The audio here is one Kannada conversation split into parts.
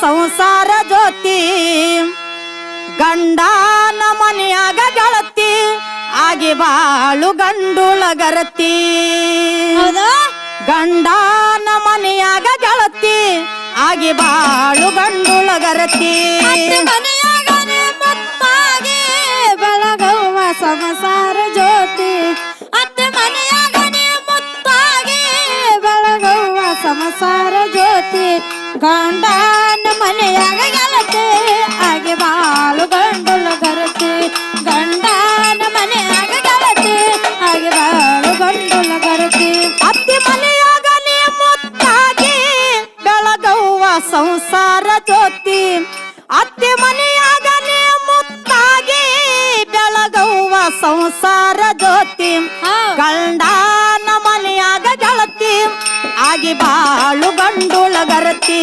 ಸಂಸಾರ ಜ್ಯೋತಿ. ಗಂಡನ ಮನೆಯಾಗ ಗೆಳತಿ. ಆಗಿ ಬಾಳು ಗಂಡುಳಗರತಿ ಗಂಡನ ಮನೆಯಾಗ ಗೆಳತಿ. ಆಗಿ ಬಾಳು ಗಂಡುಳಗರತಿ ಬೆಳಗವ್ವ ಸಂಸಾರ ಗಂಡನ ಮನೆಯಾಗ ಗೆಲತೆ ಆಗಿ ಬಾಳು ಗಂಡುಲ ಗರತಿ. ಗಂಡನ ಮನೆಯಾಗ ಗೆಲತೆ ಆಗಿ ಬಾಳು ಗಂಡುಲ ಗರತಿ. ಅತ್ತಿ ಮನೆಯಾಗ ನೀ ಮುತ್ತಾಗಿ ಬೆಳಗವ್ವ ಸಂಸಾರ ಜ್ಯೋತಿ. ಅತ್ತಿ ಮನೆಯಾಗ ನೀ ಮುತ್ತಾಗಿ ಬೆಳಗವ್ವ ಸಂಸಾರ ಜ್ಯೋತಿ. ಗಂಡನ ಮನೆಯಾಗ ಗೆಳತಿ ಆಗಿ ಬಾಳು ಗಂಡುಳಗರತಿ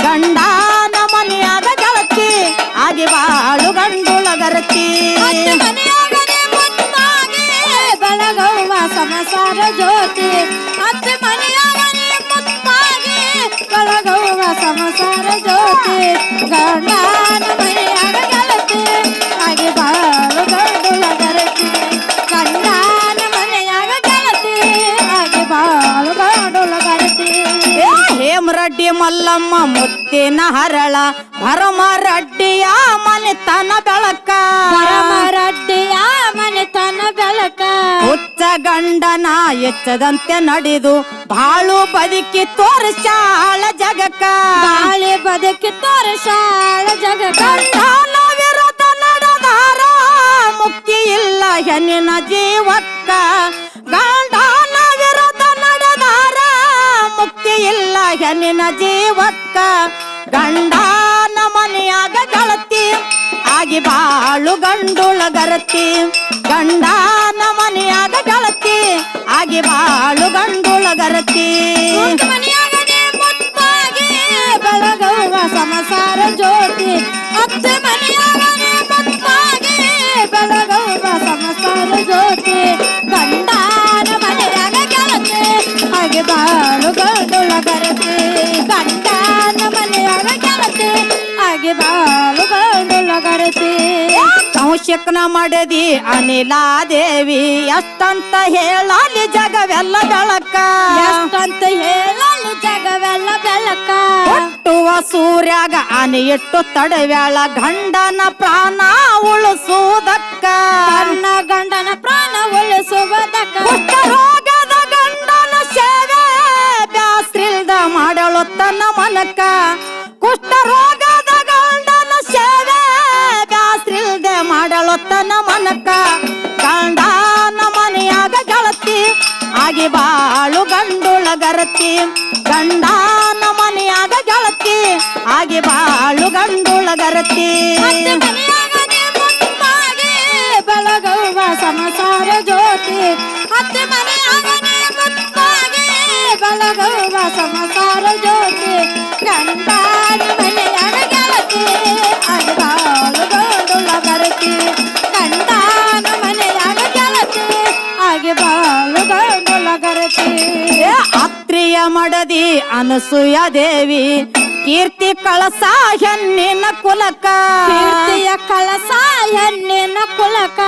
ಗಂಡನ ಮನೆಯಾಗ ಗೆಳತಿ ಆಗಿ ಬಾಳು ಗಂಡುಳಗರತಿ ಬೆಳಗವ್ವ ಸಂಸಾರ ಜ್ಯೋತಿ. ಅತ್ತೆ ಮನೆಯಾಗನೆ ಮುತ್ತಾಗಿ ಬೆಳಗವ್ವ ಸಂಸಾರ ಜ್ಯೋತಿ. ಗಂಡನ ಮಲ್ಲಮ್ಮ ಮುತ್ತಿನ ಹರಳ. ಭರಮರಡ್ಡಿಯ ಮನೆತನ ಬೆಳಕ. ಭರಮರಡ್ಡಿಯ ಮನೆತನ ಬೆಳಕ. ಹುಚ್ಚ ಗಂಡನ ಎಚ್ಚದಂತೆ ನಡೆದು ಬಾಳು ಬದುಕಿ ತೋರಿಸಾಳ ಜಗಕ. ಬಾಳೆ ಬದುಕಿ ತೋರಿಸಾಳ ಜಗ ಗಂಡನ ವಿರೋಧ ನಡೆದಾರ ಮುಕ್ತಿ ಇಲ್ಲ ಹೆಣ್ಣಿನ ಜೀವಕ್ಕ. ಹೆಣ್ಣಿನ ಜೀವಕ್ಕ ಗಂಡ ಮನೆಯಾಗ ಕಳತಿ. ಆಗಿ ಬಾಳು ಗಂಡುಳಗರತಿ ಗಂಡ ಮನೆಯಾಗ ಕಳತಿ. ಆಗಿ ಬಾಳು ಗಂಡುಳ ಗರತಿ. ಬೆಳಗುವ ಸಮಸಾರ ಜ್ಯೋತಿ. ಅತ್ತೆ ಬೆಳಗವ್ವ ಸಂಸಾರ ಜ್ಯೋತಿ. ಗಂಡ ಮನೆಯಾಗ ಗೆಳತಿ ಹಾಗೆ ಬಾಳು ಹಾಗೆ ಬಾಲುಗಳನ್ನು ಲಗರತಿ ಗರತಿ ಸಂಶಕ್ನ ಮಾಡದಿ ಅನಿಲಾದೇವಿ ಎಷ್ಟಂತ ಹೇಳಲಿ ಜಗವೆಲ್ಲ ಬೆಳಕ. ಎಷ್ಟಂತ ಹೇಳಲಿ ಜಗವೆಲ್ಲ ಬೆಳಕ. ಹುಟ್ಟುವ ಸೂರ್ಯಾಗ ಅನಿ ಇಟ್ಟು ತಡವ್ಯಾಳ ಗಂಡನ ಪ್ರಾಣ ಉಳಿಸುವುದಕ್ಕ. ತನ್ನ ಗಂಡನ ಪ್ರಾಣ ಉಳಿಸುವುದಕ್ಕ. ಕುಷ್ಠರೋಗದ ಗಂಡನ ಸೇವೆ ಬ್ಯಾಸ್ರಿಲ್ದ ಮಾಡಲು ತನ್ನ ಮನಕ ಕುಷ್ಠರೋಗದ ಮನಕ ಗಂಡನ ಮನೆಯಾಗ ಗೆಳತಿ, ಆಗಿ ಬಾಳು ಗಂಡುಳಗರತಿ ಗಂಡನ ಮನೆಯಾಗ ಗೆಳತಿ, ಆಗಿ ಬಾಳು ಗಂಡುಳ ಗರತಿ. ಬೆಳಗುವ ಸಂಸಾರ ಜ್ಯೋತಿ. ಅತ್ತೆ ಮನೆಯಾಗನೆ ಬೆಳಗವ್ವ ಸಂಸಾರ ಜ್ಯೋತಿ. ಗಂಡನ ಹಾಗೆ ಬಾಳು ಅತ್ರಿಯ ಮಡದಿ ಅನಸೂಯ ದೇವಿ ಕೀರ್ತಿ ಕಳಸ ಹೆಣ್ಣಿನ ಕುಲಕ. ಕೀರ್ತಿಯ ಕಳಸ ಹೆಣ್ಣಿನ ಕುಲಕ.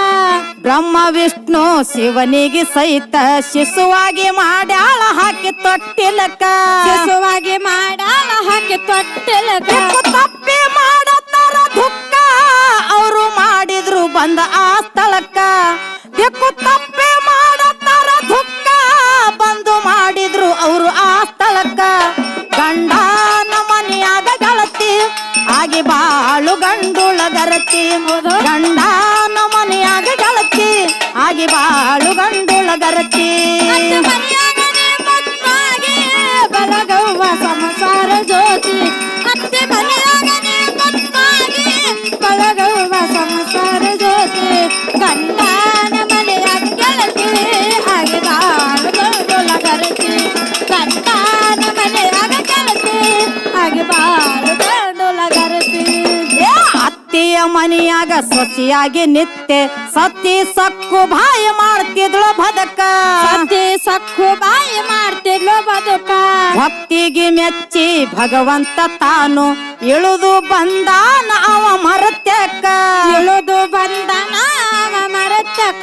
ಬ್ರಹ್ಮ ವಿಷ್ಣು ಶಿವನಿಗೆ ಸಹಿತ ಶಿಶುವಾಗಿ ಮಾಡ್ಯಾಳ ಹಾಕಿ ತೊಟ್ಟಿಲಕ. ಶಿಶುವಾಗಿ ಮಾಡ್ಯಾಳ ಹಾಕಿ ತೊಟ್ಟಿಲಕ. ತಪ್ಪಿ ಮಾಡತ್ತಾರ ದುಃಖ ಅವರು ಮಾಡಿದ್ರು ಬಂದ ಆ ಸ್ಥಳಕ್ಕ. ದಿಕ್ಕು ಅತ್ತಿಯ ಮನೆಯಾಗ ಸೊಸಿಯಾಗಿ ನಿತ್ಯ ಸತಿ ಸಕ್ಕು ಬಾಯಿ ಮಾಡ್ತಿದ್ಳು ಬದಕ. ಸತಿ ಸಕ್ಕು ಬಾಯಿ ಮಾಡ್ತಿದ್ಳು ಬದುಕ. ಭಕ್ತಿಗೆ ಮೆಚ್ಚಿ ಭಗವಂತ ತಾನು ಇಳಿದು ಬಂದಾನ ಅವ ಮರತ್ಯಕ್ಕ ಇಳುದು ಬಂದ ನಾವ ಮರತಕ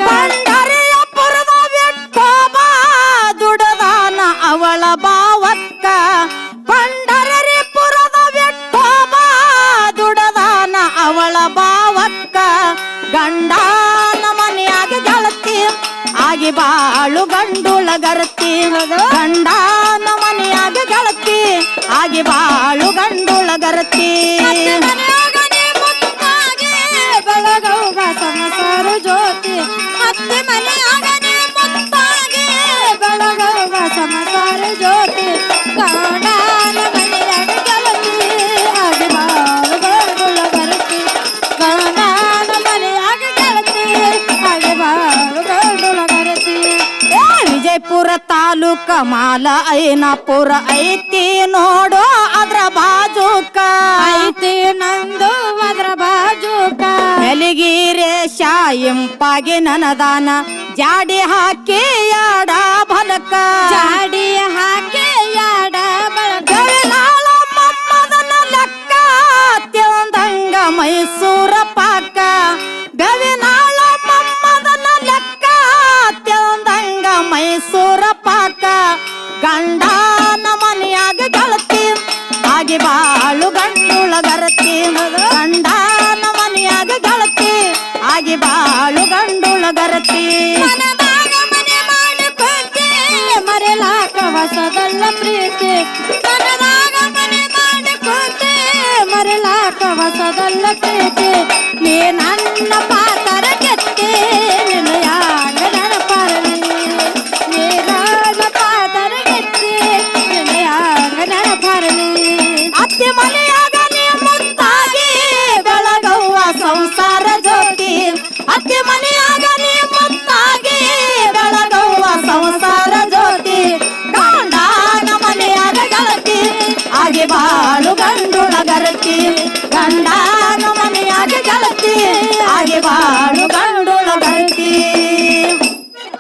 ಆಗಿ ಬಾಳು ಗಂಡುಳ ಗರತಿ ಗಂಡನ ಮನೆಯಾಗ ಗಳತಿ. ಆಗಿ ಬಾಳು ಗಂಡುಳ ಗರತಿ ಬೆಳಗವ್ವ ಸಂಸಾರ ಜ್ಯೋತಿ. ಅತ್ತೆ ಮನೆಯಾಗ ಬೆಳಗವ್ವ ಸಂಸಾರ ಜ್ಯೋತಿ. ಗಂಡನ ಐನಪುರ ಐನಾಪುರ ಐತಿ ನೋಡು ಅದ್ರ ಬಾಜುಕ. ಐತಿ ನಂದು ಅದ್ರ ಬಾಜುಕ. ಎಲಿಗಿರೆ ಶಾಯಿಂಪಾಗಿ ನನದಾನ. ಜಾಡಿ ಹಾಕಿ ಯಾಡ ಬಲಕ. ಜಾಡಿ ಹಾಕಿ ಮಾಡಿಕೊಂಡೆ ಮರೆಲಾಕ ಹೊಸದಲ್ಲ ಪ್ರೀತಿ ನೀ ನನ್ನ ಪಾತರ